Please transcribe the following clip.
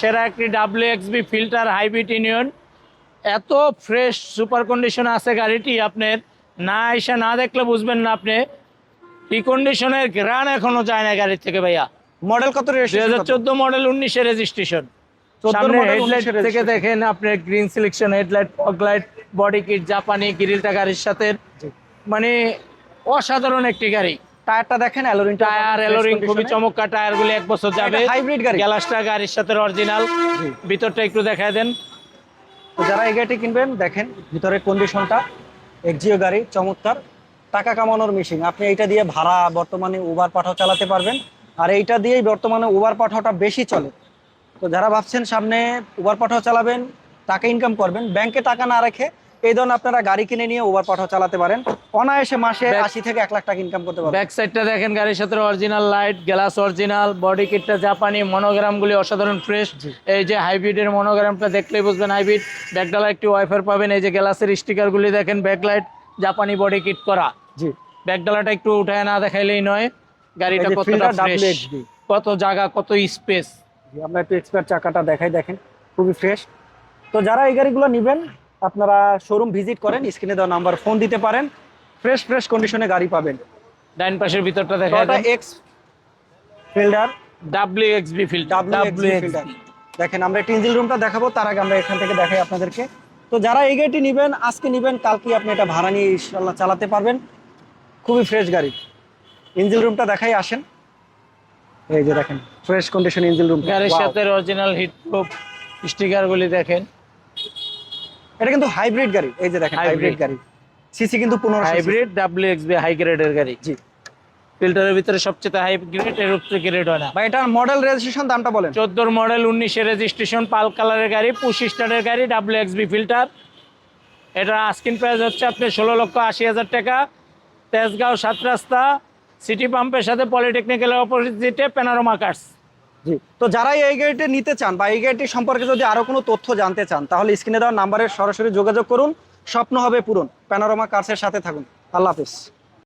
সেরা একটি W XB Fielder hybrid union. এত ফ্রেশ সুপার কন্ডিশন আছে গাড়িটি আপনার না এসে না দেখলে বুঝবেন না আপনি। কি কন্ডিশনের গ্রান এখনও যায় না গাড়ির থেকে ভাইয়া। মডেল কত দুই হাজার চোদ্দ মডেল উনিশে রেজিস্ট্রেশন। 14 হেডলাইট 19 থেকে দেখেন আপনার green selection headlight foglight body kit জাপানি গ্রিলটা গাড়ির সাথে। মানে অসাধারণ একটি গাড়ি। টায়ারটা দেখেন অ্যালোরিন টায়ার এলোরিং খুবই চমৎকার টায়ার গুলি এক বছর যাবে। হাইব্রিড গাড়ি। গ্যালাসটা গাড়ির সাথে অরিজিনাল ভিতরটা একটু দেখায় দেন। তো যারা এই গাড়িটি কিনবেন দেখেন ভিতরে কন্ডিশনটা এক্সিও গাড়ি চমৎকার। টাকা কামানোর মেশিন আপনি এইটা দিয়ে ভাড়া বর্তমানে উবার পাঠাও চালাতে পারবেন। আর এইটা দিয়েই বর্তমানে উবার পাঠাওটা বেশি চলে। তো যারা ভাবছেন সামনে উবার পাঠাও চালাবেন টাকা ইনকাম করবেন ব্যাংকে টাকা না রেখে এই ধরনের আপনারা গাড়ি কিনে নিয়ে উবার পাঠাও চালাতে পারেন। অনায়াসে মাসে আশি থেকে এক লাখ টাকা ইনকাম করতে পারবেন। ব্যাক সাইডটা দেখেন গাড়ির সাথে original light glass original body কিটটা জাপানি মনোগ্রাম গুলি অসাধারণ ফ্রেশ এই যে হাইব্রিডের মনোগ্রামটা দেখলেই বুঝবেন হাইব্রিড ব্যাকডালা একটি ওয়াইফার পাবেন এই যে গ্লাসের স্টিকার গুলি দেখেন ব্যাকলাইট জাপানি বডি কিট করা। জি। ব্যাকডালাটা একটু উঠায় না দেখাইলেই নয় গাড়িটা কতটা ফ্রেশ কত জায়গা কত স্পেস আমরা একটু এক্সপার্ট চাকাটা দেখাই দেখেন খুবই ফ্রেশ তো যারা এই গাড়িগুলো নেবেন আপনারা শোরুম ভিজিট করেন স্ক্রিনে দেওয়া নাম্বার ফোন দিতে পারেন ফ্রেশ ফ্রেশ কন্ডিশনে গাড়ি পাবেন। ডাইন পাশের ভিতরটা দেখা Toyota X Fielder W XB Fielder W Fielder দেখেন আমরা ইঞ্জিন রুমটা দেখাবো তার আগে আমরা এখান থেকে দেখাই আপনাদেরকে। তো যারা এই গাড়িটি নেবেন আজকে নেবেন কালকে আপনি এটা ভাড়া নিয়ে ইনশাল্লাহ চালাতে পারবেন। খুবই ফ্রেশ গাড়ি। ইঞ্জিন রুমটা দেখাই আসেন। এই যে দেখেন ফ্রেশ কন্ডিশন ইঞ্জিন রুম গাড়ির সাথে অরিজিনাল হিট প্রুফ স্টিকার গুলি দেখেন। এটা কিন্তু হাইব্রিড গাড়ি। এই যে দেখেন হাইব্রিড গাড়ি। সিসি কিন্তু পনেরো হাইব্রিড ডাব্লিউ এক্সবি হাই গ্রেডের গাড়ি। জি। ফিল্টারের ভিতরে সবচেয়ে হাই গ্রেড এর উপরে গ্রেড হয় না। বা এটার মডেল রেজিস্ট্রেশন দামটা বলেন। চোদ্দোর মডেল উনিশে রেজিস্ট্রেশন পাল কালারের গাড়ি পুশ স্টারের গাড়ি ডাব্লিউ এক্সবি ফিল্টার এটা আস্কিন প্রাইস হচ্ছে আপনি ষোলো লক্ষ আশি হাজার টাকা। তেজগাঁও সাত রাস্তা সিটি পাম্পের সাথে পলিটেকনিক্যালের অপোজিটে প্যানারোমা কার্স জি। তো যারা এই গাড়িটি নিতে চান বা এই গাড়িটি সম্পর্কে যদি আরও কোনো তথ্য জানতে চান, তাহলে স্ক্রিনে দেওয়া নাম্বারে সরাসরি যোগাযোগ করুন। স্বপ্ন হবে পূরণ। প্যানোরামা কার্সের সাথে থাকুন। আল্লাহ হাফিজ।